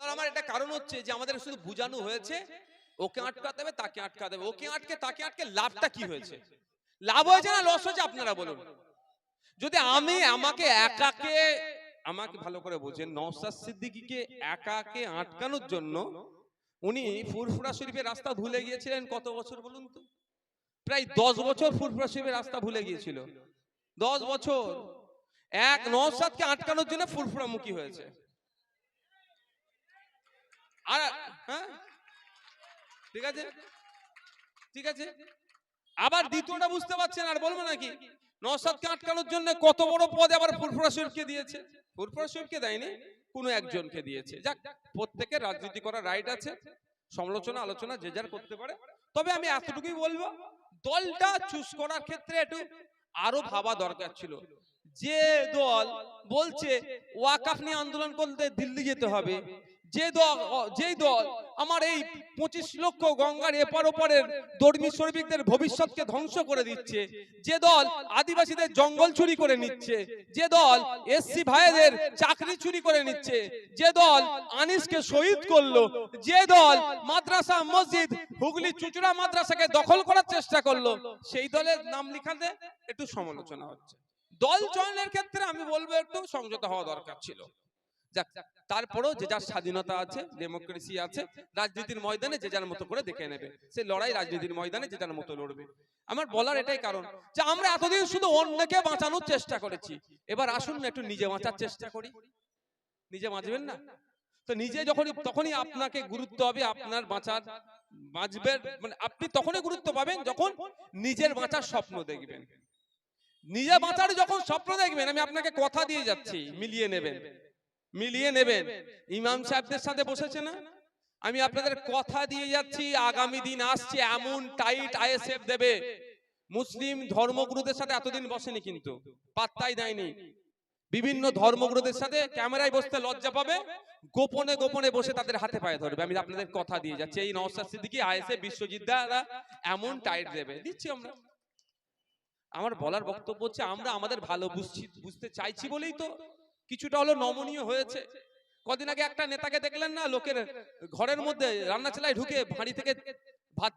আমার একটা কারণ হচ্ছে যে আমাদের শুধু বুঝানো হয়েছে, ওকে আটকাতে হবে, তাকে আটকাতে হবে। ওকে আটকে, তাকে আটকে লাভটা কি হয়েছে? লাভ হয়েছে না লস হয়েছে আপনারা বলুন। যদি আমি আমাকে একাকে, আমাকে ভালো করে বোঝেন নওসাদ সিদ্দিকীকে একাকে আটকানোর জন্য উনি ফুরফুরা শরীফের রাস্তা ভুলে গিয়েছিলেন কত বছর বলুন তো? প্রায় দশ বছর ফুরফুরা শরীফের রাস্তা ভুলে গিয়েছিল। দশ বছর। এক নওসাদকে আটকানোর জন্য ফুরফুরা মুখী হয়েছে। আর হ্যাঁ? ঠিক আছে? ঠিক আছে? আবার দ্বিতীয়টা বুঝতে পারছেন আর বলব নাকি? নওসাদকে আটকানোর জন্য কত বড় পদ আবার ফুরফুরা শরীফকে দিয়েছে? ফুরফুরা শরীফকে দেয়নি কোনো একজনকে দিয়েছে। যাক প্রত্যেকের রাজনীতি করার রাইট আছে সমালোচনা আলোচনা যে যার করতে পারে। তবে আমি এতটুকুই বলব দলটা চুজ করার ক্ষেত্রে একটু আরও ভাবা দরকার ছিল। যে দল বলছে ওয়াকাফ নিয়ে আন্দোলন করতে দিল্লি যেতে হবে। যে দল যেই দল, আমার এই পঁচিশ লক্ষ গঙ্গার এপার ওপারের ধর্মী শ্রমিকদের ভবিষ্যৎকে ধ্বংস করে দিচ্ছে। যে দল আদিবাসীদের জঙ্গল চুরি করে নিচ্ছে। যে দল এসসি ভাইদের চাকরি চুরি করে নিচ্ছে। যে দল আনিসকে শহীদ করল। যে দল মাদ্রাসা, মসজিদ, হুগলি চুচুড়া মাদ্রাসাকে দখল করার চেষ্টা করল। সেই দলের নাম লিখাতে একটু সমালোচনা হচ্ছে। দল চয়নের ক্ষেত্রে আমি বলব একটু সংযত হওয়া দরকার ছিল। যাক, তারপরেও যে যার স্বাধীনতা আছে ডেমোক্রেসি আছে, রাজনীতির ময়দানে যে যার মতো করে দেখে নেবে। সে লড়াই রাজনীতির ময়দানে যে যার মতো লড়বে। আমার বলার এটাই কারণ যে আমরা এতদিন শুধু অন্যকে বাঁচানোর চেষ্টা করেছি। এবার আসুন না একটু নিজে বাঁচার চেষ্টা করি। নিজে বাঁচবেন না? তো নিজে যখনই, তখনই আপনাকে গুরুত্ব হবে, আপনার বাঁচার বাঁচবেন মানে আপনি তখনই গুরুত্ব পাবেন যখন নিজের বাঁচার স্বপ্ন দেখবেন। নিজে বাঁচার যখন স্বপ্ন দেখবেন, আমি আপনাকে কথা দিয়ে যাচ্ছি, মিলিয়ে নেবেন। মিলিয়ে নেবেন। ইমাম সাহেবদের সাথে বসেছে না? আমি আপনাদের কথা দিয়ে যাচ্ছি, আগামী দিন আসছে, এমন টাইট আইএসএফ দেবে। মুসলিম ধর্মগুরুদের সাথে এতদিন বসেনি কিন্তু, পাত্তাই দেয়নি। বিভিন্ন ধর্মগুরুদের সাথে ক্যামেরায় বসতে লজ্জা পাবে, গোপনে গোপনে বসে তাদের হাতে পায়ে ধরবে। আমি আপনাদের কথা দিয়ে যাচ্ছি, এই নওসাদ সিদ্দিকী, আইএসএফ, বিশ্বজিৎ দ্বারা এমন টাইট দেবে। দিচ্ছি আমরা। আমার বলার বক্তব্য হচ্ছে, আমরা আমাদের ভালো বুঝছি, বুঝতে চাইছি বলেই তো কিছুটা হলো নমনীয় হয়েছে। কদিন আগে একটা নেতাকে দেখলেন না, লোকের ঘরের মধ্যে রান্না চালায় ঢুকে ভাঁড়ি থেকে ভাত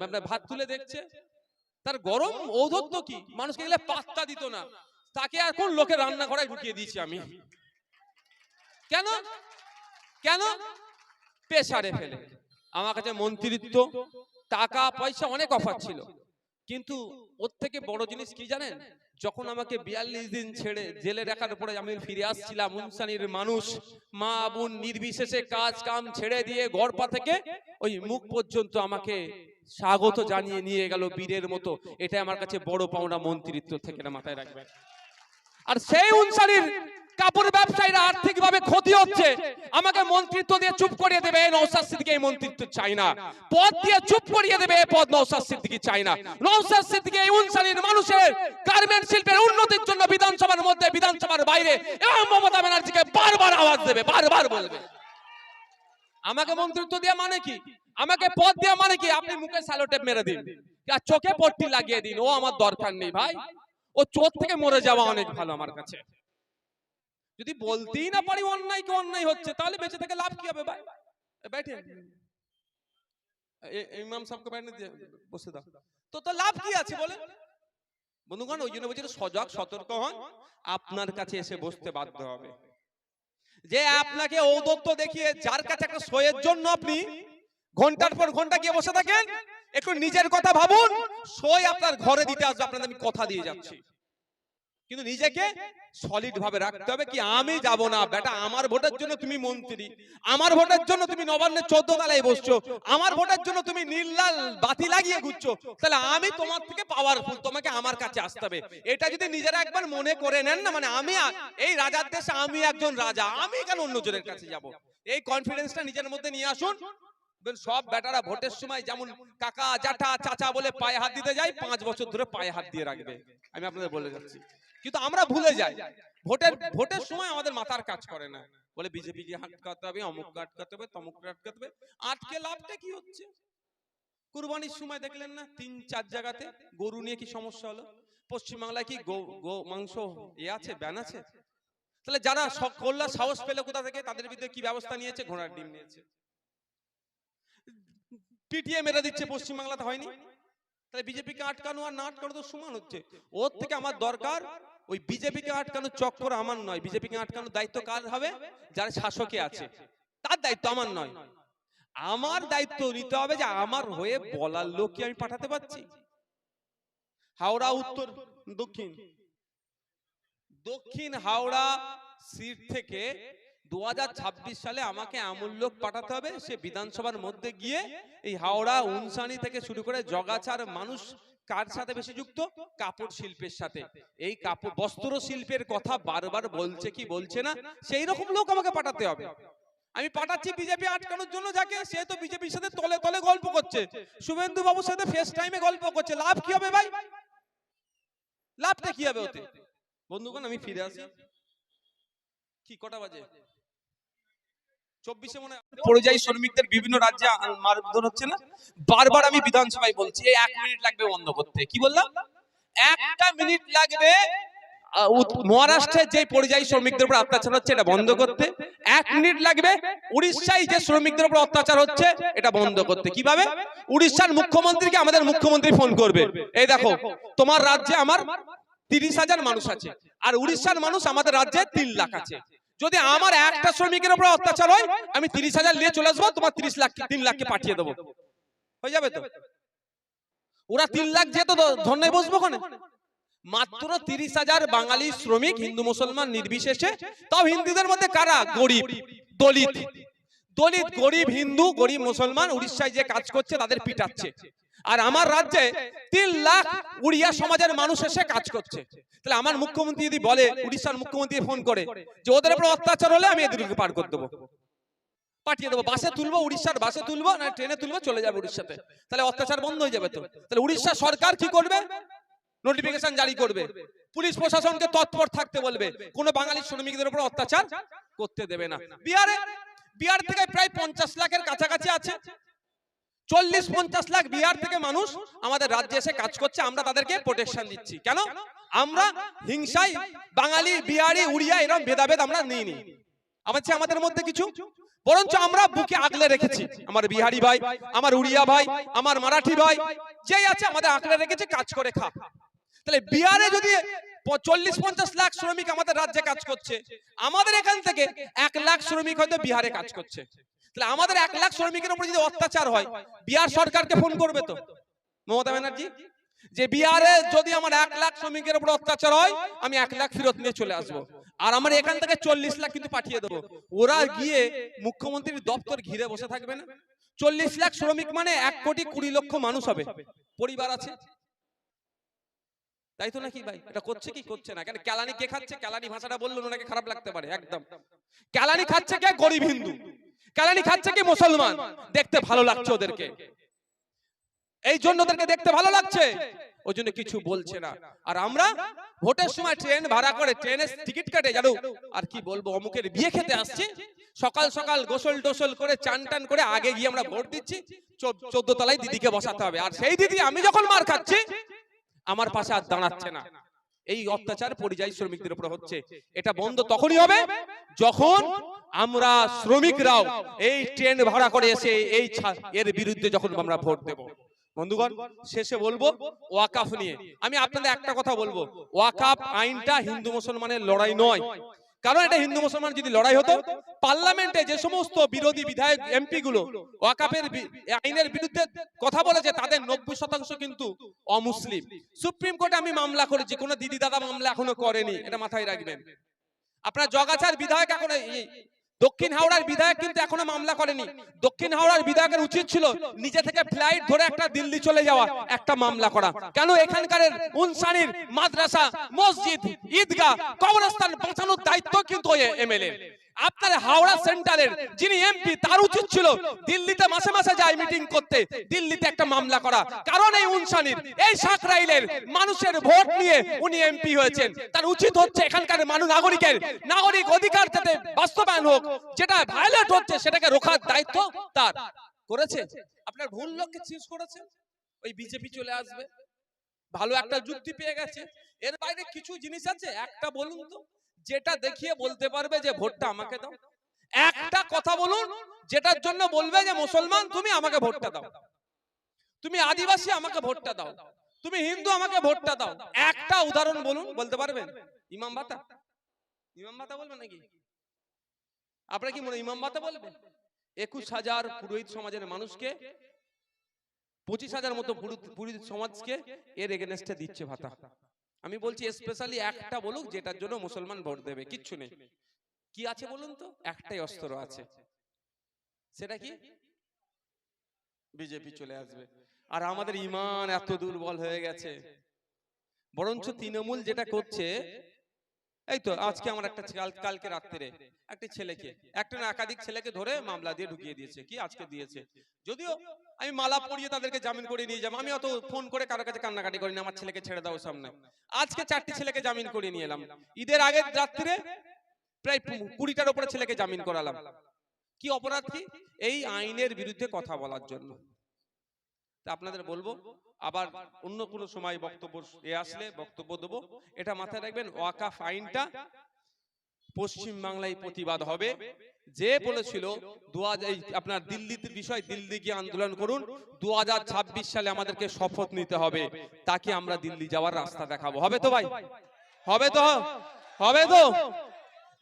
মানে ভাত তুলে দেখছে। তার গরম ঔধত্য কি? মানুষকে গেলে পাত্তা দিত না। তাকে এখন লোকের রান্না ঘরে ঢুকিয়ে দিয়েছি আমি? কেন? কেন? পেশারে ফেলে। আমার কাছে মন্ত্রিত্ব, টাকা, পয়সা অনেক অফার ছিল। কিন্তু ওর থেকে বড় জিনিস কি জানেন? যখন আমাকে বিয়াল্লিশ দিন ছেড়ে জেলে রাখার পরে আমি ফিরে আসছিলাম উনসানির মানুষ মা বোন নির্বিশেষে কাজ কাম ছেড়ে দিয়ে গড়পা থেকে ওই মুখ পর্যন্ত আমাকে স্বাগত জানিয়ে নিয়ে গেল বীরের মতো। এটা আমার কাছে বড় পাওনা মন্ত্রিত্ব থেকে না মাথায় রাখবেন। আর সেই উনসানির কাপড় ব্যবসায়ীরা আর্থিক ভাবে ক্ষতি হচ্ছে। আমাকে মন্ত্রিত্ব দিয়ে চুপ করিয়ে দেবে, এই নৌসাদ সিদ্দিকি এই মন্ত্রিত্ব চাই না। পদ দিয়ে চুপ করিয়ে দেবে পদ নৌসাদ সিদ্দিকি চাই না। নৌসাদ সিদ্দিকি এই উনসানির মানুষের গার্মেন্ট শিল্পের উন্নতির জন্য বিধানসভার মধ্যে, বিধানসভার বাইরে এবং মমতা ব্যানার্জিকে বারবার আওয়াজ দেবে, বারবার বলবে। আমাকে মন্ত্রিত্ব দেওয়া মানে কি? আমাকে পদ দেওয়া মানে কি? আপনি মুখে স্যালোটেপ মেরে দিন। আর চোখে পট্টি লাগিয়ে দিন। ও আমার দরকার নেই ভাই। ও চোখ থেকে মরে যাওয়া অনেক ভালো আমার কাছে। যদি বলতেই না পারি অন্যায় কি অন্যায় হচ্ছে তাহলে বেঁচে থেকে লাভ কি হবে ভাই? এ ইমাম সাহেবকে বাইরে দিয়ে বসে দাও। তো তো লাভ কি আছে বলে বন্ধুগণ ওই জন্য বলছি সজাগ সতর্ক হন আপনার কাছে এসে বসতে বাধ্য হবে। যে আপনাকে ঔদত্ত দেখিয়ে যার কাছে একটা সইয়ের জন্য আপনি ঘণ্টার পর ঘণ্টা গিয়ে বসে থাকেন একটু নিজের কথা ভাবুন সই আপনার ঘরে দিতে আসবে আপনাদের আমি কথা দিয়ে যাচ্ছি। কিন্তু নিজেকে সলিড ভাবে রাখতে হবে কি আমি যাব না? বেটা, আমার ভোটের জন্য তুমি মন্ত্রী। আমার ভোটের জন্য তুমি নবান্নের চোদ্দ তলায় বসছো। আমার ভোটের জন্য তুমি নীল বাতি লাগিয়ে ঘুরছো। তাহলে আমি তোমার থেকে পাওয়ারফুল তোমাকে আমার কাছে আসতে হবে। এটা যদি নিজেরা একবার মনে করে নেন না মানে আমি এই রাজার দেশে আমি একজন রাজা, আমি কেন অন্যজনের কাছে যাব? এই কনফিডেন্সটা নিজের মধ্যে নিয়ে আসুন। সব বেটারা ভোটের সময় যেমন কাকা জাটা চাচা বলে পায়ে হাত দিতে যায়, পাঁচ বছর ধরে পায়ে হাত দিয়ে রাখবে। আমি আপনাদের বলে যাচ্ছি। কিন্তু আমরা ভুলে যাই। ভোটের ভোটের সময় আমাদের মাথার কাজ করে না। বলে বিজেপি কে আটকাতে হবে অমুক আটকাতে হবে তমুক আটকাতে হবে আটকে লাভটা কি হচ্ছে? কুরবানির সময় দেখলেন না তিন চার জায়গাতে গরু নিয়ে কি সমস্যা হলো? পশ্চিমবাংলায় কি গো মাংস এ আছে ব্যান আছে? তাহলে যারা কল্যাণ সাহস পেলে কোথা থেকে? তাদের বিরুদ্ধে কি ব্যবস্থা নিয়েছে? ঘোড়ার ডিম নিয়েছে। পিটিএ মেরে দিচ্ছে পশ্চিমবাংলাতে হয়নি? তাহলে বিজেপিকে আটকানো আর না আটকানো তো সমান হচ্ছে। ওর থেকে আমার দরকার ওই বিজেপিকে আটকানোর চক্কর আমার নয়। বিজেপিকে আটকানোর দায়িত্ব কার হবে? যারা শাসকে আছে। তার দায়িত্ব আমার নয়। আমার দায়িত্ব নিতে হবে যে আমার হয়ে বলার লোক কি আমি পাঠাতে পারছি। হাওড়া, উত্তর, দক্ষিণ। দক্ষিণ হাওড়া সিট থেকে দু হাজার ছাব্বিশ সালে আমাকে এমন লোক পাঠাতে হবে, সে বিধানসভার মধ্যে গিয়ে এই হাওড়া উনসানি থেকে শুরু করে জগাছার মানুষ কার সাথে বেশি যুক্ত? কাপড় শিল্পের সাথে। এই কাপড় বস্ত্র শিল্পের কথা বারবার বলছে কি বলছে না? সেই রকম লোক আমাকে পাঠাতে হবে। আমি পাঠাচ্ছি বিজেপি আটকানোর জন্য যাকে সে তো বিজেপির সাথে তলে তলে গল্প করছে। শুভেন্দু বাবুর সাথে ফেস টাইমে গল্প করছে। লাভ কি হবে ভাই? লাভটা কি হবে ওতে? বন্ধুগণ আমি ফিরে আসি। কি কটা বাজে? পরিযায়ী শ্রমিকদের বিভিন্ন রাজ্যে মারধর হচ্ছে না? বারবার আমি বিধানসভায় বলছি এক মিনিট লাগবে বন্ধ করতে। কি বললাম? একটা মিনিট লাগবে মহারাষ্ট্রের যে পরিযায়ী শ্রমিকদের উপর অত্যাচার হচ্ছে, এটা বন্ধ করতে। এক মিনিট লাগবে, উড়িষ্যায় যে শ্রমিকদের উপর অত্যাচার হচ্ছে, এটা বন্ধ করতে। কীভাবে? উড়িষ্যার মুখ্যমন্ত্রীকে আমাদের মুখ্যমন্ত্রী ফোন করবে। এই দেখো, তোমার রাজ্যে আমার তিরিশ হাজার মানুষ আছে, আর উড়িষ্যার মানুষ আমাদের রাজ্যে তিন লাখ আছে। যদি আমার একটা শ্রমিকের উপর অত্যাচার হয় আমি তিরিশ হাজার নিয়ে চলে আসব তোমার তিরিশ লাখ তিন লাখকে পাঠিয়ে দেবো। হয়ে যাবে তো? ওরা তিন লাখ যেহেতু ধর্নায় বসবো ওখানে মাত্র তিরিশ হাজার বাঙালি শ্রমিক হিন্দু মুসলমান নির্বিশেষে তাও হিন্দুদের মধ্যে কারা? গরিব দলিত। দলিত গরিব হিন্দু গরিব মুসলমান উড়িষ্যায় যে কাজ করছে তাদের পিটাচ্ছে। আর আমার রাজ্যে তিন লাখ উড়িয়া সমাজের মানুষ এসে কাজ করছে। তাহলে আমার মুখ্যমন্ত্রী যদি বলে উড়িষ্যার মুখ্যমন্ত্রী ফোন করে যে ওদের উপর অত্যাচার হলে আমি এদেরকে পার করে দেবো। পাঠিয়ে দেবো বাসে তুলবো উড়িষ্যার বাসে তুলবো না ট্রেনে তুলবো চলে যাবে উড়িষ্যাতে। তাহলে অত্যাচার বন্ধ হয়ে যাবে তো। তাহলে উড়িষ্যা সরকার কি করবে? নোটিফিকেশন জারি করবে। পুলিশ প্রশাসনকে তৎপর থাকতে বলবে। কোনো বাঙালি শ্রমিকদের উপর অত্যাচার করতে দেবে না। বিহারে বিহার থেকে প্রায় পঞ্চাশ লাখের কাছাকাছি আছে। চল্লিশ পঞ্চাশ লাখ বিহার থেকে মানুষ আমাদের রাজ্যে এসে কাজ করছে, আমরা তাদেরকে প্রোটেকশন দিচ্ছি। কেন? আমরা হিংসায় বাঙালি, বিহারি, উড়িয়া এরকম ভেদাভেদ আমরা নিইনি। আমার আমাদের মধ্যে কিছু? বরঞ্চ আমরা বুকে আগলে রেখেছি। আমার বিহারি ভাই, আমার উড়িয়া ভাই, আমার মারাঠি ভাই, যেই আছে আমাদের আগলে রেখেছে, কাজ করে খা। তাহলে বিহারে যদি চল্লিশ পঞ্চাশ লাখ শ্রমিক আমাদের রাজ্যে কাজ করছে, আমাদের এখান থেকে এক লাখ শ্রমিক হয়তো বিহারে কাজ করছে। তাহলে আমাদের এক লাখ শ্রমিকের উপর যদি অত্যাচার হয়, বিহার সরকারকে ফোন করবে তো? মমতা ব্যানার্জি? যে বিহারে যদি আমার এক লাখ শ্রমিকের উপর অত্যাচার হয়, আমি এক লাখ ফেরত নিয়ে চলে আসব। আর আমার এখান থেকে চল্লিশ লাখ কিন্তু পাঠিয়ে দেবো। ওরা গিয়ে মুখ্যমন্ত্রীর দপ্তর ঘিরে বসে থাকবে না? চল্লিশ লাখ শ্রমিক মানে এক কোটি কুড়ি লক্ষ মানুষ হবে। পরিবার আছে। তাই তো নাকি ভাই? এটা করছে কি করছে না? কেন ক্যালানি কে খাচ্ছে? ক্যালানি ভাষাটা বলল ওনাকে খারাপ লাগতে পারে, একদম। ক্যালানি খাচ্ছে কে? গরিব হিন্দু। ক্যালানি খাচ্ছে কি? মুসলমান। দেখতে ভালো লাগছে ওদেরকে। এই জন্য ওদেরকে দেখতে ভালো লাগছে। ওই জন্য কিছু বলছে না। আর আমরা ভোটের সময় ট্রেন ভাড়া করে ট্রেনের টিকিট কাটে জানো। আর কি বলব, অমুকের বিয়ে খেতে আসছে। সকাল সকাল গোসল টোসল করে, চান টান করে আগে গিয়ে আমরা ভোট দিচ্ছি। চোদ্দ তলায় দিদিকে বসাতে হবে। আর সেই দিদি আমি যখন মার খাচ্ছি আমার পাশে আর দাঁড়াচ্ছে না। এই অত্যাচার পরিযায়ী শ্রমিকদের উপর হচ্ছে। এটা বন্ধ তখনই হবে যখন আমরা শ্রমিকরাও এই ট্রেন ভাড়া করে এসে এই এর বিরুদ্ধে যখন আমরা ভোট দেব। বন্ধুগণ শেষে বলব ওয়াকাফ নিয়ে। আমি আপনাদের একটা কথা বলব। ওয়াকাফ আইনটা হিন্দু মুসলমানের লড়াই নয়। কারণ এটা হিন্দু মুসলমান যদি লড়াই হতো, পার্লামেন্টে যে সমস্ত বিরোধী বিধায়ক এমপি গুলো ওয়াকাফের আইনের বিরুদ্ধে কথা বলেছে, তাদের নব্বই শতাংশ কিন্তু অমুসলিম। সুপ্রিম কোর্টে আমি মামলা করেছি, কোনো দিদি দাদা মামলা এখনও করেনি, এটা মাথায় রাখবেন। আপনার জগাছার বিধায়ক এখন দক্ষিণ হাওড়ার বিধায়ক কিন্তু এখনও মামলা করেনি। দক্ষিণ হাওড়ার বিধায়কের উচিত ছিল নিজে থেকে ফ্লাইট ধরে একটা দিল্লি চলে যাওয়া, একটা মামলা করা। কেন এখানকার উনসানির মাদ্রাসা, মসজিদ, ঈদগাহ, কবরস্থান বাঁচানোর দায়িত্ব কিন্তু এমএলএ আপনার হাওড়া সেন্টারের যিনি এমপি তার উচিত ছিল দিল্লিতে মাসে মাসে যায় মিটিং করতে দিল্লিতে একটা মামলা করা। কারণ এই উনসানির এই সাকরাইলের মানুষের ভোট নিয়ে উনি এমপি হয়েছেন। তার উচিত হচ্ছে এখানকার মানুষ নাগরিকের নাগরিক অধিকার যাতে বাস্তবায়ন হোক যেটা ভায়োলেট হচ্ছে সেটাকে রোখার দায়িত্ব তার। করেছে? আপনার ভুল লোককে চিজ করেছে? ওই বিজেপি চলে আসবে। ভালো একটা যুক্তি পেয়ে গেছে। এর বাইরে কিছু জিনিস আছে? একটা বলুন তো। যেটা দেখিয়ে বলতে পারবে যে ভোটটা আমাকে দাও। একটা কথা বলুন যেটার জন্য বলবে যে মুসলমান তুমি আমাকে ভোটটা দাও। তুমি আদিবাসী আমাকে ভোটটা দাও। তুমি হিন্দু আমাকে ভোটটা দাও। একটা উদাহরণ বলুন বলতে পারবেন? ইমাম ভাতা ইমাম ভাতা বলবেন নাকি? আপনারা কি মনে হয় ইমাম ভাতা বলবেন? একুশ হাজার পুরোহিত সমাজের মানুষকে পঁচিশ হাজার মতো পুরোহিত সমাজকে এর এগেনস্টে দিচ্ছে ভাতা। আমি বলছি স্পেশালি একটা বলুক যেটার জন্য মুসলমান ভোট দেবে, কিচ্ছু নেই। কি আছে বলুন তো? একটাই অস্ত্র আছে। সেটা কি? বিজেপি চলে আসবে। আর আমাদের ইমান এত দুর্বল হয়ে গেছে। বরঞ্চ তৃণমূল যেটা করছে এই তো আজকে আমার একটা কাল- কালকে রাত্রে একটা ছেলেকে একটা না একাধিক ছেলেকে ধরে মামলা দিয়ে ঢুকিয়ে দিয়েছে। কি আজকে দিয়েছে। যদিও আমি মালা পরিয়ে তাদেরকে জামিন করে নিয়ে যাব। আমি অত ফোন করে কারও কাছে কান্নাকাটি করিনি আমার ছেলেকে ছেড়ে দাও সামনে। আজকে চারটি ছেলেকে জামিন করে নিয়ে এলাম। ঈদের আগের রাত্রে প্রায় কুড়িটার উপরে ছেলেকে জামিন করালাম। কি অপরাধ কি? এই আইনের বিরুদ্ধে কথা বলার জন্য। তা আপনাদের বলব? আবার অন্য কোনো সময় বক্তব্য আসলে বক্তব্য দেবো। এটা মাথায় রাখবেন, ওয়াকাফ আইনটা পশ্চিম বাংলায় প্রতিবাদ হবে। যে বলেছিল দু আপনার দিল্লিতে বিষয়, দিল্লি গিয়ে আন্দোলন করুন দু সালে আমাদেরকে শপথ নিতে হবে। তাকে আমরা দিল্লি যাওয়ার রাস্তা দেখাবো। হবে তো ভাই? হবে তো? হবে তো?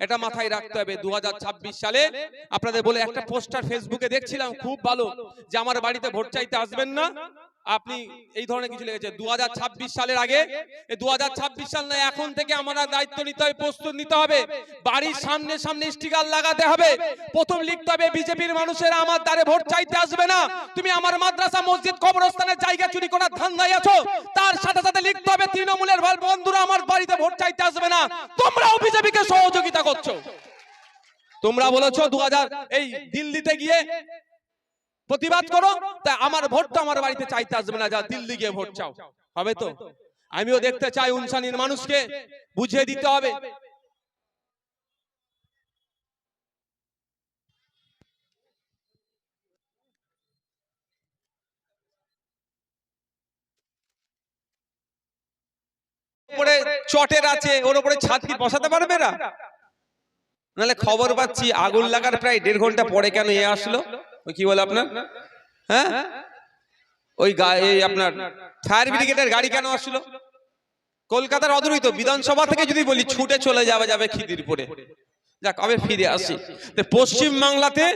এটা মাথায় রাখতে হবে দু হাজার ছাব্বিশ সালে। আপনাদের বলে একটা পোস্টার ফেসবুকে দেখছিলাম, খুব ভালো, যে আমার বাড়িতে ভোট চাইতে আসবেন না। আপনি এই ধরনের কিছু লেগেছে দু সালের আগে দু সাল এখন থেকে আমরা দায়িত্ব নিতে হবে, প্রস্তুত নিতে হবে। বাড়ির সামনে সামনে স্টিকার লাগাতে হবে। প্রথম লিখতে হবে, বিজেপির মানুষেরা আমার দ্বারে ভোট চাইতে আসবে না। তুমি আমার মাদ্রাসা, মসজিদ, কবরস্থানের জায়গা চুরি করার ধান্দায় আছো। তার সাথে সাথে লিখতে হবে, তৃণমূলের বন্ধুরা আমার বাড়িতে ভোট চাইতে আসবে না। তোমরাও বিজেপিকে সহযোগিতা করছ। তোমরা বলেছ দু এই দিল্লিতে গিয়ে প্রতিবাদ করো তা আমার ভোটটা আমার বাড়িতে চাইতে আসবে না, যা দিল্লি গিয়ে ভোট চাও। হবে তো? আমিও দেখতে চাই উনসানির মানুষকে, বুঝিয়ে দিতে হবে। চটের আছে, ওর উপরে কি বসাতে পারবে না? নাহলে খবর পাচ্ছি, আগুন লাগার প্রায় দেড় ঘণ্টা পরে কেন এ আসলো? ওই কি বলে আপনার? হ্যাঁ? ওই গা- এই আপনার ফায়ার ব্রিগেডের গাড়ি কেন আসলো? কলকাতার অদূরই তো বিধানসভা থেকে যদি বলি ছুটে চলে যাবে যাবে খিদিরপুরে। যাক কবে ফিরে আসি। তো পশ্চিম বাংলাতে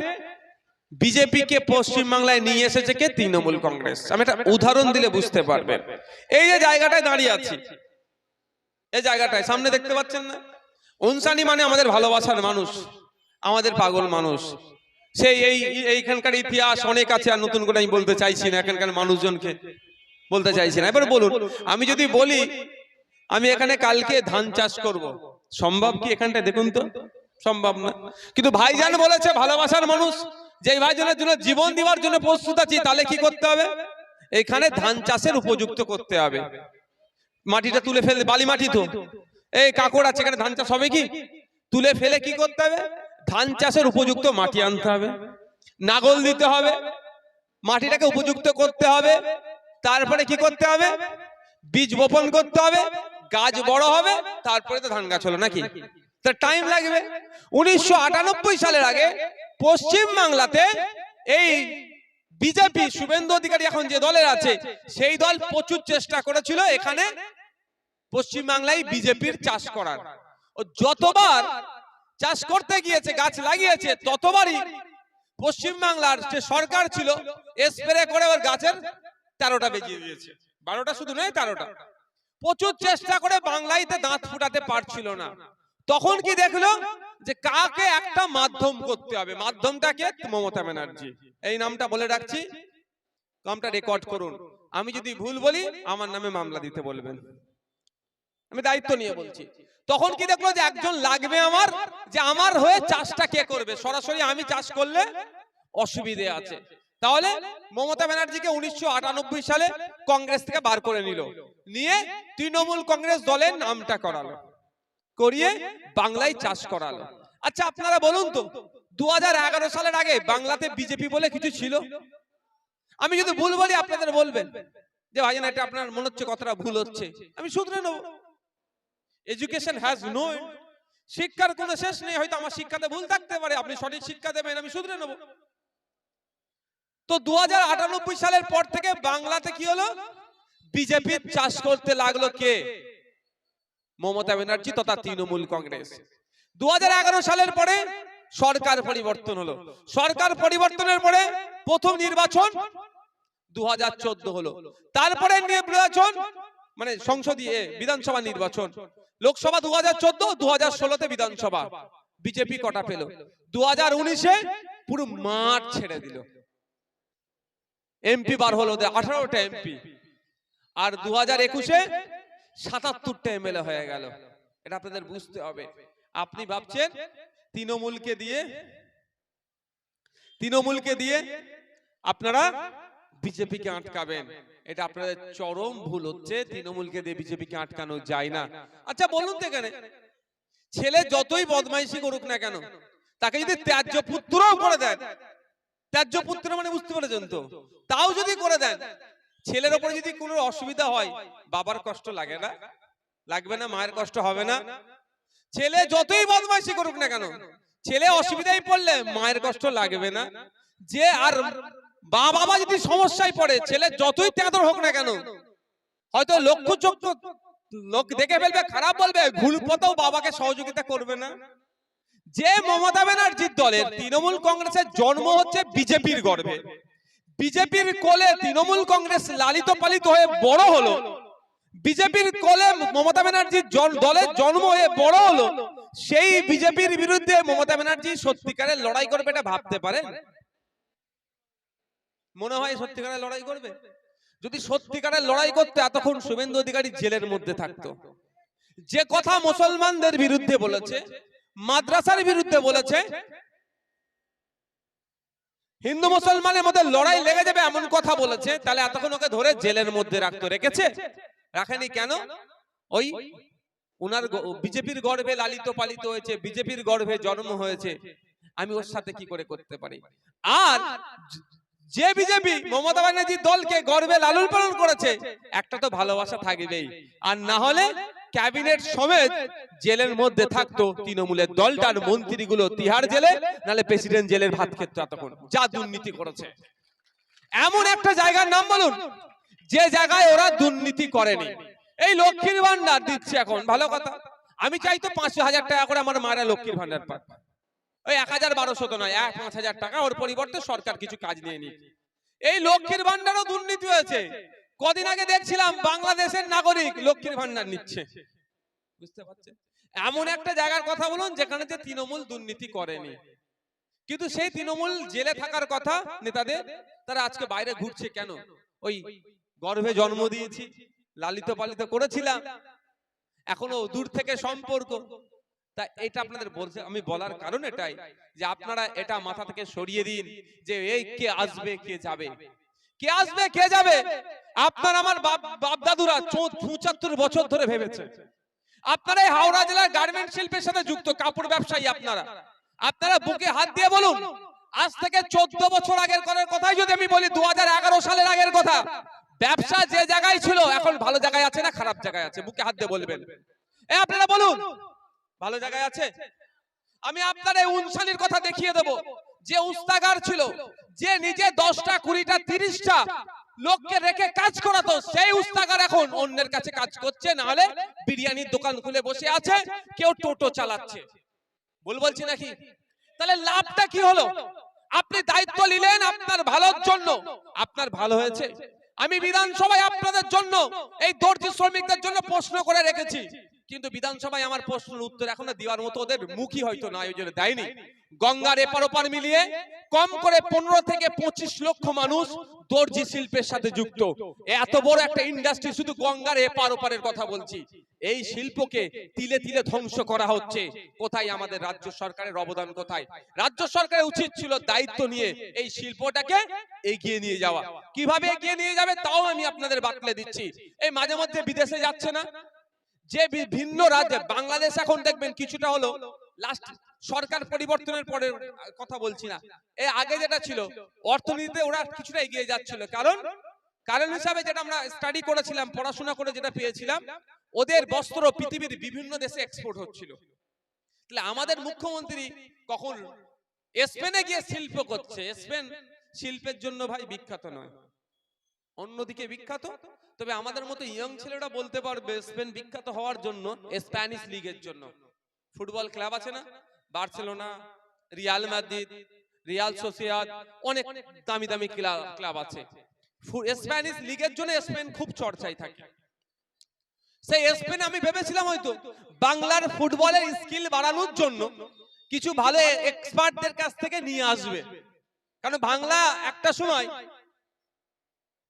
বিজেপিকে পশ্চিম বাংলায় নিয়ে এসেছে কে? তৃণমূল কংগ্রেস। আমি একটা উদাহরণ দিলে বুঝতে পারবেন। এই যে জায়গাটায় দাঁড়িয়ে আছি। এই জায়গাটায় সামনে দেখতে পাচ্ছেন না? উনসানি মানে আমাদের ভালোবাসার মানুষ। আমাদের পাগল মানুষ। সেই এই, এইখানকার ইতিহাস অনেক আছে, আর নতুন করে আমি বলতে চাইছি না, এখানকার মানুষজনকে বলতে চাইছি না। এবার বলুন, আমি যদি বলি, আমি এখানে কালকে ধান চাষ করব। সম্ভব কি এখানটা দেখুন তো, সম্ভব না। কিন্তু ভাইজান বলেছে, ভালোবাসার মানুষ যে ভাইজানের জন্য জীবন দেওয়ার জন্য প্রস্তুত আছি, তাহলে কি করতে হবে? এখানে ধান চাষের উপযুক্ত করতে হবে। মাটিটা তুলে ফেলে বালি মাটি তো। এই কাকড় আছে, এখানে ধান চাষ হবে কি? তুলে ফেলে কি করতে হবে? ধান চাষের উপযুক্ত মাটি আনতে হবে, নাগল দিতে হবে, মাটিটাকে উপযুক্ত করতে হবে, তারপরে কি করতে হবে? বীজ বপন করতে হবে, গাছ বড় হবে, তারপরে তো ধান গাছ হলো নাকি? তা টাইম লাগবে। উনিশশো আটানব্বই সালের আগে পশ্চিম বাংলাতে এই বিজেপি শুভেন্দু অধিকারী এখন যে দলের আছে, সেই দল প্রচুর চেষ্টা করেছিল এখানে পশ্চিম বাংলায় বিজেপির চাষ করার। ও যতবার চাষ করতে গিয়েছে, গাছ লাগিয়েছে, ততবারই পশ্চিম বাংলার যে সরকার ছিল স্প্রে করে ওর গাছের তেরোটা বেজিয়ে দিয়েছে। বারোটা শুধু নয়, তেরোটা। প্রচুর চেষ্টা করে বাংলাইতে দাঁত ফুটাতে পারছিল না। তখন কি দেখল যে কাকে একটা মাধ্যম করতে হবে? মাধ্যমটাকে মমতা ব্যানার্জি। এই নামটা বলে রাখছি। নামটা রেকর্ড করুন। আমি যদি ভুল বলি, আমার নামে মামলা দিতে বলবেন। আমি দায়িত্ব নিয়ে বলছি। তখন কি দেখল যে একজন লাগবে আমার? যে আমার হয়ে চাষটা কে করবে? সরাসরি আমি চাষ করলে অসুবিধে আছে। তাহলে মমতা ব্যানার্জিকে উনিশশো আটানব্বই সালে কংগ্রেস থেকে বার করে নিল। নিয়ে তৃণমূল কংগ্রেস দলের নামটা করালো। করিয়ে বাংলায় চাষ করালো। আচ্ছা আপনারা বলুন তো দু হাজার এগারো সালের আগে বাংলাতে বিজেপি বলে কিছু ছিল? আমি যদি ভুল বলি, আপনাদের বলবেন। যে ভাইজান এটা আপনার মনে হচ্ছে কথাটা ভুল হচ্ছে। আমি শুধরে নেব। এডুকেশন হ্যাজ নো শিক্ষার কোনো শেষ নেই হয়তো আমার শিক্ষাতে ভুল থাকতে পারে আপনি সঠিক শিক্ষা দেবেন আমি শুধরে নেব। তো দু হাজার আটানব্বই সালের পর থেকে বাংলাতে কি হলো? বিজেপির চাষ করতে লাগল কে? মমতা ব্যানার্জি তথা তৃণমূল কংগ্রেস। দুহাজার এগারো সালের পরে সরকার পরিবর্তন হলো। সরকার পরিবর্তনের পরে প্রথম নির্বাচন দু হাজার চোদ্দ হলো। তারপরে নির্বাচন মানে সংসদীয় বিধানসভা নির্বাচন। লোকসভা দু হাজার চোদ্দ দু হাজার ষোলোতে বিধানসভা। বিজেপি কটা পেল? দু হাজার উনিশে পুরো মাঠ ছেড়ে দিল। এমপি বার হলো আঠারোটা এমপি। আর দু হাজার একুশে সাতাত্তরটা এমএলএ হয়ে গেল। এটা আপনাদের বুঝতে হবে। আপনি ভাবছেন তৃণমূলকে দিয়ে তৃণমূলকে দিয়ে আপনারা বিজেপিকে আটকাবেন। এটা আপনাদের চরম ভুল হচ্ছে, তৃণমূলকে দিয়ে বিজেপিকে আটকানো যায় না। আচ্ছা বলুন তো এখানে, ছেলে যতই বদমাইশি করুক না কেন, তাকে যদি ত্যায্য পুত্রও করে দেন, ত্যায্য পুত্র মানে বুঝতে পেরেছেন তো? তাও যদি করে দেন, ছেলের ওপরে যদি কোনো অসুবিধা হয়, বাবার কষ্ট লাগে না? লাগবে না, মায়ের কষ্ট হবে না? ছেলে যতই বদমাইশি করুক না কেন, ছেলে অসুবিধায় পড়লে মায়ের কষ্ট লাগবে না? যে আর মা বাবা যদি সমস্যায় পড়ে, ছেলে যতই তেঁদর হোক না কেন, হয়তো লক্ষ্য চক্ষ লোক দেখে ফেলবে, খারাপ বলবে ভুল পথেও বাবাকে সহযোগিতা করবে না। যে মমতা ব্যানার্জির দলের তৃণমূল কংগ্রেসের জন্ম হচ্ছে বিজেপির গর্বে বিজেপির কোলে তৃণমূল কংগ্রেস লালিত পালিত হয়ে বড় হলো। বিজেপির কোলে মমতা ব্যানার্জির দলের জন্ম হয়ে বড় হলো। সেই বিজেপির বিরুদ্ধে মমতা ব্যানার্জি সত্যিকারের লড়াই করবে এটা ভাবতে পারেন? মনে হয় সত্যিকারের লড়াই করবে? যদি সত্যিকারের লড়াই করতে এতক্ষণ শুভেন্দু অধিকারী জেলের মধ্যে থাকতো। যে কথা মুসলমানদের বিরুদ্ধে বলেছে মাদ্রাসার বিরুদ্ধে বলেছে হিন্দু মুসলমানের মধ্যে লড়াই লেগে যাবে এমন কথা বলেছে তাহলে এতক্ষণ ওকে ধরে জেলের মধ্যে রাখতো রেখেছে? রাখেনি কেন? ওই উনার বিজেপির গর্ভে লালিত পালিত হয়েছে বিজেপির গর্ভে জন্ম হয়েছে আমি ওর সাথে কি করে করতে পারি? আর য- বিজেপি, মমতা ব্যানার্জির দলকে গর্বে লালন পালন করেছে, একটা তো ভালোবাসা থাকবেই। আর না হলে ক্যাবিনেট সমেত জেলের মধ্যে থাকতো তৃণমূলের দলটার মন্ত্রীগুলো তিহার জেলে, নালে প্রেসিডেন্ট জেলের ভাত খেত এতক্ষণ, যা দুর্নীতি করেছে। এমন একটা জায়গার নাম বলুন, যে জায়গায় ওরা দুর্নীতি করেনি। এই লক্ষ্মীর ভান্ডার দিচ্ছে এখন, ভালো কথা। আমি চাই তো পাঁচশো হাজার টাকা করে আমার মারা লক্ষ্মীর ভান্ডার পাক। ওই এক হাজার বারোশো তো নয়, এক পাঁচ হাজার টাকা, ওর পরিবর্তে সরকার কিছু কাজ নিয়ে নি এই লক্ষ্মীর ভান্ডারও দুর্নীতি হয়েছে। কদিন আগে দেখছিলাম বাংলাদেশের নাগরিক লক্ষ্মীর ভান্ডার নিচ্ছে। বুঝতে পারছেন? এমন একটা জায়গার কথা বলুন যেখানে যে তৃণমূল দুর্নীতি করেনি। কিন্তু সেই তৃণমূল জেলে থাকার কথা নেতাদের, তারা আজকে বাইরে ঘুরছে কেন? ওই গর্ভে জন্ম দিয়েছি, লালিত পালিত করেছিলাম। এখনও দূর থেকে সম্পর্ক। তা এটা আপনাদের বলছে, আমি বলার কারণ এটাই যে আপনারা এটা মাথা থেকে সরিয়ে দিন যে, এই কে আসবে, কে যাবে? কে আসবে, কে যাবে? আপনার আমার বাপ দাদুরা পঁচাত্তর বছর ধরে ভেবেছে। আপনারা এই হাওড়া জেলার গার্মেন্ট শিল্পের সাথে যুক্ত, কাপড় ব্যবসায়ী আপনারা। আপনারা বুকে হাত দিয়ে বলুন, আজ থেকে চোদ্দ বছর আগের করার কথাই যদি আমি বলি, দু হাজার এগারো সালের আগের কথা। ব্যবসা যে জায়গায় ছিল, এখন ভালো জায়গায় আছে না খারাপ জায়গায় আছে? বুকে হাত দিয়ে বলবেন। এ, আপনারা বলুন ভালো জায়গায় আছে? আমি আপনার এই উনসালির কথা দেখিয়ে দেব। যে উস্তাগার ছিল যে নিজে দশটা কুড়িটা তিরিশটা লোককে রেখে কাজ করাতো। সেই উস্তাগার এখন অন্যের কাছে কাজ করছে না হলে বিরিয়ানির দোকান খুলে বসে আছে কেউ টোটো চালাচ্ছে। বল বলছি নাকি? তাহলে লাভটা কি হলো? আপনি দায়িত্ব নিলেন আপনার ভালোর জন্য। আপনার ভালো হয়েছে। আমি বিধানসভায় আপনাদের জন্য এই দর্জি শ্রমিকদের জন্য প্রশ্ন করে রেখেছি কিন্তু বিধানসভায় আমার প্রশ্নের উত্তর এখনও দেওয়ার মতো ওদের মুখই হয়তো না ওই জন্য দেয়নি। গঙ্গার এপার ওপার মিলিয়ে কম করে পনেরো থেকে পঁচিশ লক্ষ মানুষ দর্জি শিল্পের সাথে যুক্ত। এত বড় একটা ইন্ডাস্ট্রি শুধু গঙ্গার এপার ওপারের কথা বলছি। এই শিল্পকে তিলে তিলে ধ্বংস করা হচ্ছে। কোথায় আমাদের রাজ্য সরকারের অবদান কোথায়? রাজ্য সরকারের উচিত ছিল দায়িত্ব নিয়ে এই শিল্পটাকে এগিয়ে নিয়ে যাওয়া। কীভাবে এগিয়ে নিয়ে যাবে তাও আমি আপনাদের বাতলে দিচ্ছি। এই মাঝে মধ্যে বিদেশে যাচ্ছে না? যে বি- ভিন্ন রাজ্যে, বাংলাদেশ এখন দেখবেন কিছুটা হলো লাস্ট সরকার পরিবর্তনের পরে কথা বলছি না। এই আগে যেটা ছিল, অর্থনীতিতে ওরা কিছুটা এগিয়ে যাচ্ছিল। কারণ কারণ হিসাবে যেটা আমরা স্টাডি করেছিলাম, পড়াশোনা করে যেটা পেয়েছিলাম, ওদের বস্ত্র পৃথিবীর বিভিন্ন দেশে এক্সপোর্ট হচ্ছিল। তাহলে আমাদের মুখ্যমন্ত্রী কখন? স্পেনে গিয়ে শিল্প করছে। স্পেন শিল্পের জন্য ভাই বিখ্যাত নয়। অন্যদিকে বিখ্যাত। তবে আমাদের মতো ইয়ং ছেলেরা বলতে পারবে স্পেন বিখ্যাত হওয়ার জন্য স্প্যানিশ লিগের জন্য। ফুটবল ক্লাব আছে না? Barcelona Real Madrid Real Sociedad অনেক দামি দামি ক্লাব আছে। স্প্যানিশ লিগের জন্য স্পেন খুব চর্চায় থাকে। সেই স্পেন আমি ভেবেছিলাম হয়তো বাংলার ফুটবলের স্কিল বাড়ানোর জন্য কিছু ভালো এক্সপার্টদের কাছ থেকে নিয়ে আসবে। কারণ বাংলা একটা সময়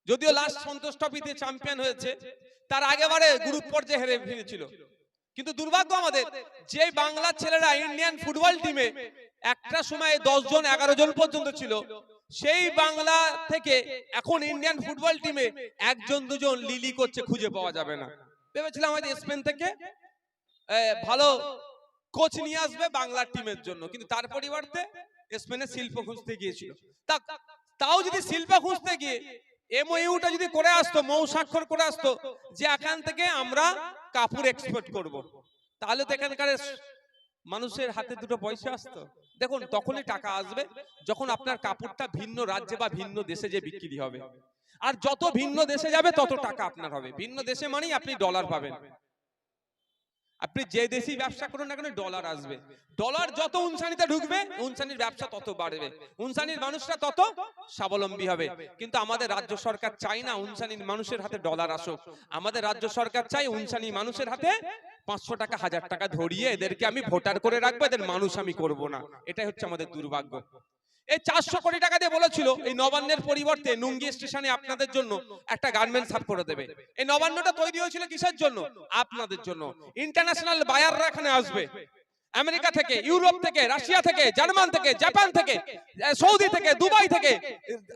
যদিও লাস্ট সন্তোষ ট্রফিতে চ্যাম্পিয়ন হয়েছে, তার আগেবারে গ্রুপ পর্যায়ে হেরে ফিরেছিল। কিন্তু দুর্ভাগ্য আমাদের যে বাংলার ছেলেরা ইন্ডিয়ান ফুটবল টিমে একটা সময় দশ জন এগারো জন পর্যন্ত ছিল, সেই বাংলা থেকে এখন ইন্ডিয়ান ফুটবল টিমে একজন, দুজন লিলি করছে, খুঁজে পাওয়া যাবে না। ভেবেছিলাম হয়তো স্পেন থেকে ভালো কোচ নিয়ে আসবে বাংলার টিমের জন্য, কিন্তু তার পরিবর্তে স্পেনে শিল্প খুঁজতে গিয়েছিল। তাও যদি শিল্প খুঁজতে গিয়ে এমওইউটা যদি করে আসতো, মৌ স্বাক্ষর করে আসতো, যে এখান থেকে আমরা কাপড় এক্সপোর্ট করব। তাহলে তো এখানকার মানুষের হাতে দুটো পয়সা আসতো। দেখুন, তখনই টাকা আসবে যখন আপনার কাপড়টা ভিন্ন রাজ্যে বা ভিন্ন দেশে যে বিক্রি হবে। আর যত ভিন্ন দেশে যাবে, তত টাকা আপনার হবে। ভিন্ন দেশে মানেই আপনি ডলার পাবেন। আপনি যে দেশেই ব্যবসা করুন না কেন ডলার আসবে। ডলার যত উনসানিতে ঢুকবে, উনসানির ব্যবসা তত বাড়বে। উনসানির মানুষরা তত স্বাবলম্বী হবে। কিন্তু আমাদের রাজ্য সরকার চাই না উনসানির মানুষের হাতে ডলার আসুক। আমাদের রাজ্য সরকার চাই উনসানি মানুষের হাতে পাঁচশো টাকা, হাজার টাকা ধরিয়ে এদেরকে আমি ভোটার করে রাখব, এদের মানুষ আমি করব না। এটাই হচ্ছে আমাদের দুর্ভাগ্য। এই চারশো কোটি টাকা দিয়ে বলেছিল, এই নবান্নের পরিবর্তে নুঙ্গি স্টেশনে আপনাদের জন্য একটা গার্মেন্টস হাব করে দেবে। এই নবান্নটা তৈরি হয়েছিল কিসের জন্য? আপনাদের জন্য। ইন্টারন্যাশনাল বায়াররা এখানে আসবে। আমেরিকা থেকে, ইউরোপ থেকে, রাশিয়া থেকে, জার্মান থেকে, জাপান থেকে সৌদি থেকে, দুবাই থেকে,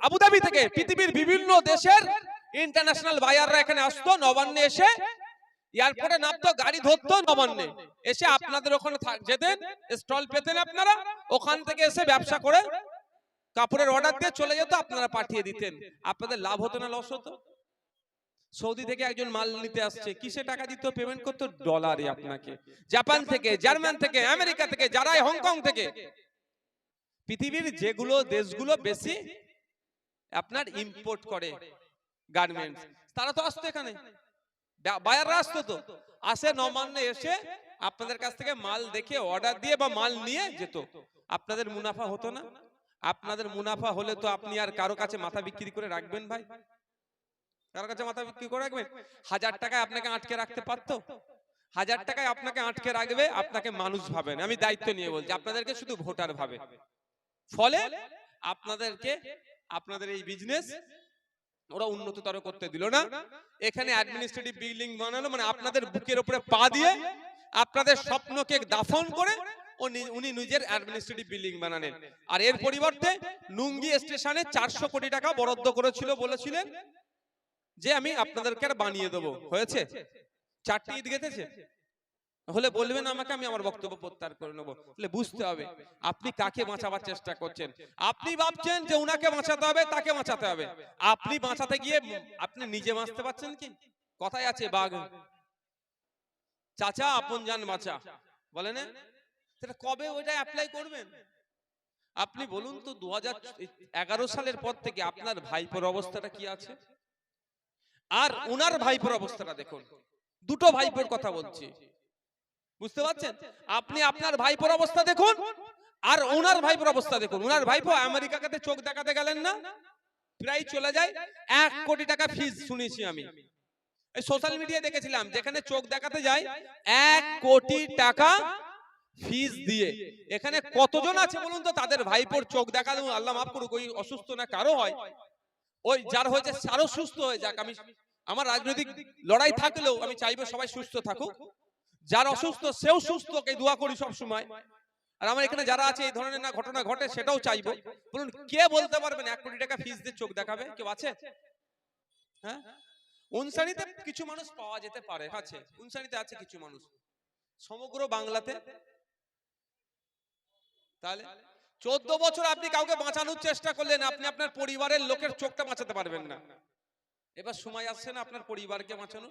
আবুধাবি থেকে, পৃথিবীর বিভিন্ন দেশের ইন্টারন্যাশনাল বায়াররা এখানে আসতো, নবান্নে এসে এয়ারপোর্টে নামতো, গাড়ি ধরতো নবান্নে। এসে আপনাদের ওখানে যেতেন স্টল পেতেন আপনারা, ওখান থেকে এসে ব্যবসা করে কাপড়ের অর্ডার দিয়ে চলে যেত আপনারা পাঠিয়ে দিতেন। আপনাদের লাভ হতো না লস হতো সৌদি থেকে একজন মাল নিতে আসছে কিসে টাকা দিত? পেমেন্ট করতো ডলারে আপনাকে। জাপান থেকে জার্মান থেকে আমেরিকা থেকে যারাই হংকং থেকে। পৃথিবীর যেগুলো দেশগুলো বেশি আপনার ইম্পোর্ট করে গার্মেন্টস তারা তো আসতো এখানে। বায়াররা আসতো তো। আসে নবান্নে এসে আপনাদের কাছ থেকে মাল দেখে অর্ডার দিয়ে বা মাল নিয়ে যেত। আপনাদের মুনাফা হতো না। আপনাদের মুনাফা হলে তো আপনি আর কারও কাছে মাথা বিক্রি করে রাখবেন ভাই? কারও কাছে মাথা বিক্রি করে রাখবেন? হাজার টাকায় আপনাকে আটকে রাখতে পারতো? হাজার টাকায় আপনাকে আটকে রাখবে? আপনাকে মানুষ ভাবেন। আমি দায়িত্ব নিয়ে বলছি। আপনাদেরকে শুধু ভোটার ভাবে। ফলে আপনাদেরকে আপনাদের এই বিজনেস ওরা উন্নততর করতে দিল না। এখানে অ্যাডমিনিস্ট্রেটিভ বিল্ডিং বানালো মানে আপনাদের বুকের উপরে পা দিয়ে আপনাদের স্বপ্নকে দাফন করে উনি নিজের অ্যাডমিনিস্ট্রেটিভ বিল্ডিং বানালেন। আর এর পরিবর্তে নুঙ্গি স্টেশনে চারশো কোটি টাকা বরাদ্দ করেছিল বলেছিলেন যে আমি আপনাদেরকে আর বানিয়ে দেবো। হয়েছে? চারটি ঈদ গেতেছে হলে বলবেন আমাকে আমি আমার বক্তব্য প্রত্যাহার করে নেব। তাহলে বুঝতে হবে আপনি কাকে বাঁচাবার চেষ্টা করছেন? আপনি ভাবছেন যে উনাকে বাঁচাতে হবে তাকে বাঁচাতে হবে। আপনি বাঁচাতে গিয়ে আপনি নিজে বাঁচতে পারছেন কি? কথাই আছে বাঘ। চাচা আপন যান বাঁচা। বলে না? কবে ওইটা অ্যাপ্লাই করবেন? আপনি বলুন তো দু এগারো সালের পর থেকে আপনার ভাইপোর অবস্থাটা কি আছে? আর ওনার ভাইপোর অবস্থাটা দেখুন। দুটো ভাইপোর কথা বলছি। বুঝতে পারছেন? আপনি আপনার ভাইপোর অবস্থা দেখুন। আর ওনার ভাইপোর অবস্থা দেখুন। ওনার ভাইপো আমেরিকাতে চোখ দেখাতে গেলেন না? প্রায় চলে যায়। এক কোটি টাকা ফিজ শুনেছি আমি। এই সোশ্যাল মিডিয়ায় দেখেছিলাম যেখানে চোখ দেখাতে যায় এক কোটি টাকা ফিস দিয়ে। এখানে কতজন আছে বলুন তো? তাদের ভাইপোর চোখ দেখানো আল্লাহ মাফ করুক ওই অসুস্থ না কারও হয়। ওই যার হয়েছে আরও সুস্থ হয়ে যাক। আমি আমার রাজনৈতিক লড়াই থাকলেও আমি চাইব সবাই সুস্থ থাকুক। যার অসুস্থ সেও সুস্থ কে দোয়া করি সব সময়। আর আমার এখানে যারা আছে এই ধরনের না ঘটনা ঘটে সেটাও চাইব। বলুন কে বলতে পারবেন? এক কোটি টাকা ফিজ দিয়ে চোখ দেখাবে? কেউ আছে? হ্যাঁ? উনসারিতে কিছু মানুষ পাওয়া যেতে পারে আছে উনসারিতে আছে কিছু মানুষ সমগ্র বাংলাতে তাহলে চোদ্দ বছর আপনি কাউকে বাঁচানোর চেষ্টা করলেন, আপনি আপনার পরিবারের লোকের চোখটা বাঁচাতে পারবেন না। এবার সময় আসছে না আপনার পরিবারকে বাঁচানো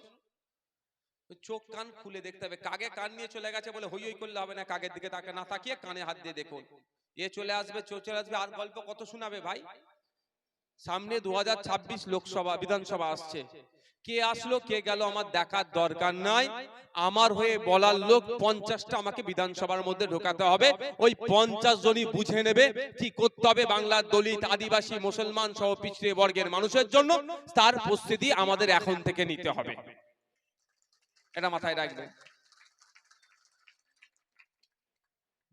চোখ কান খুলে দেখতে হবে। কাগে কান নিয়ে চলে গেছে বলে হই হই করলে হবে না? কাগের দিকে তাকে না তাকিয়ে কানে হাত দিয়ে দেখুন। এ চলে আসবে চলে আসবে, আর গল্প কত শোনাবে ভাই? সামনে দু হাজার ছাব্বিশ লোকসভা বিধানসভা আসছে। কে আসলো কে গেল আমার দেখার দরকার নাই। আমার হয়ে বলার লোক পঞ্চাশটা আমাকে বিধানসভার মধ্যে ঢোকাতে হবে। ওই পঞ্চাশ জনই বুঝে নেবে কি করতে হবে বাংলার দলিত আদিবাসী মুসলমান সহ পিছড়ে বর্গের মানুষের জন্য তার প্রস্তুতি আমাদের এখন থেকে নিতে হবে। এটা মাথায় রাখবে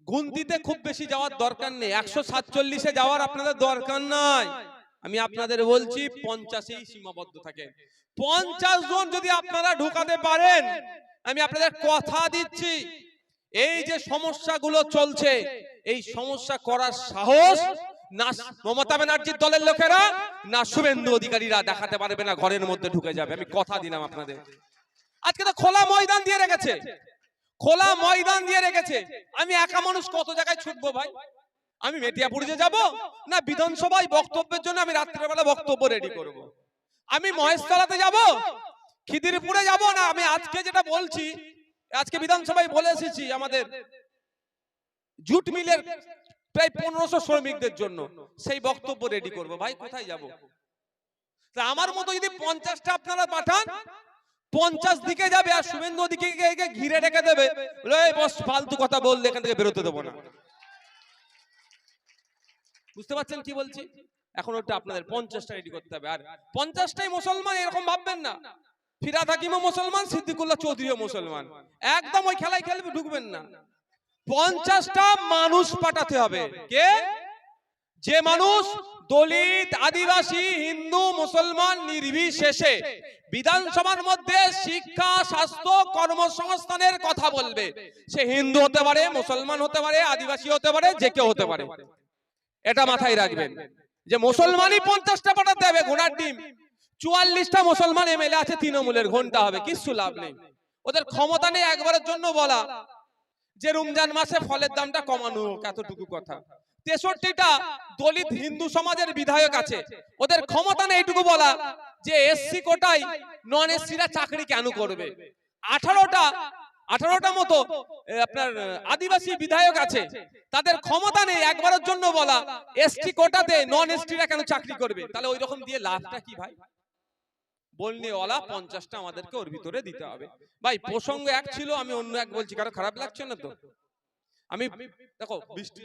গুনতিতে খুব বেশি যাওয়ার দরকার নেই। একশো সাতচল্লিশে যাওয়ার আপনাদের দরকার নাই। আমি আপনাদের বলছি পঞ্চাশেই সীমাবদ্ধ থাকে পঞ্চাশ জন যদি আপনারা ঢুকাতে পারেন আমি আপনাদের কথা দিচ্ছি। এই যে সমস্যাগুলো চলছে এই সমস্যা করার সাহস না মমতা ব্যানার্জির দলের লোকেরা না শুভেন্দু অধিকারীরা দেখাতে পারবে না ঘরের মধ্যে ঢুকে যাবে। আমি কথা দিলাম আপনাদের। আজকে তো খোলা ময়দান দিয়ে রেখেছে। খোলা ময়দান দিয়ে রেখেছে। আমি একা মানুষ কত জায়গায় ছুটবো ভাই? আমি মেটিয়াপুরে যাব? না বিধানসভায় বক্তব্যের জন্য আমি রাত্রেবেলা বক্তব্য রেডি করব। আমি মহেশতলাতে যাব? খিদিরপুরে যাব? না আমি আজকে যেটা বলছি আজকে বিধানসভায় বলে এসেছি আমাদের জুট মিলের প্রায় পনেরোশো শ্রমিকদের জন্য সেই বক্তব্য রেডি করব। ভাই কোথায় যাব? তা আমার মতো যদি পঞ্চাশটা আপনারা পাঠান পঞ্চাশ দিকে যাবে আর শুভেন্দু দিকে ঘিরে রেখে দেবে বলে, "এই ফালতু কথা বললে এখান থেকে বেরোতে দেবো না বুঝতে পারছেন কি বলছি? এখন ওটা আপনাদের পঞ্চাশটা রেডি করতে হবে। আর পঞ্চাশটাই মুসলমান এরকম ভাববেন না। ফিরাদ হাকিমও মুসলমান সিদ্দিকুল্লাহ চৌধুরীও মুসলমান। একদম ওই খেলায় খেলবে ঢুকবেন না। পঞ্চাশটা মানুষ পাঠাতে হবে। কে? যে মানুষ দলিত আদিবাসী হিন্দু মুসলমান নির্বিশেষে বিধানসভার মধ্যে শিক্ষা স্বাস্থ্য কর্মসংস্থানের কথা বলবে। সে হিন্দু হতে পারে মুসলমান হতে পারে আদিবাসী হতে পারে যে কেউ হতে পারে। এটা মাথায় রাখবেন যে মুসলমানই পঞ্চাশটা পাঠাতে হবে ঘোড়ার ডিম। চুয়াল্লিশটা মুসলমান এমএলএ আছে তৃণমূলের ঘণ্টা হবে কিছু লাভ নেই। ওদের ক্ষমতা নেই একবারের জন্য বলা। যে রমজান মাসে ফলের দামটা কমানো হোক এতটুকু কথা। তেষট্টিটা দলিত হিন্দু সমাজের বিধায়ক আছে। ওদের ক্ষমতা নেই এইটুকু বলা। যে এসসি কোটাই নন এসসিরা চাকরি কেন করবে? আঠারোটা আঠারোটা মতো আপনার আদিবাসী বিধায়ক আছে। তাদের ক্ষমতা নেই একবারের জন্য বলা। এসটি কোটাতে নন এসটিরা কেন চাকরি করবে? তাহলে ওই রকম দিয়ে লাভটা কি ভাই? বলনেওয়ালা পঞ্চাশটা আমাদেরকে ওর ভিতরে দিতে হবে। ভাই, প্রসঙ্গ এক ছিল, আমি অন্য এক বলছি, কারও খারাপ লাগছে না তো? আমি, দেখো, বৃষ্টি?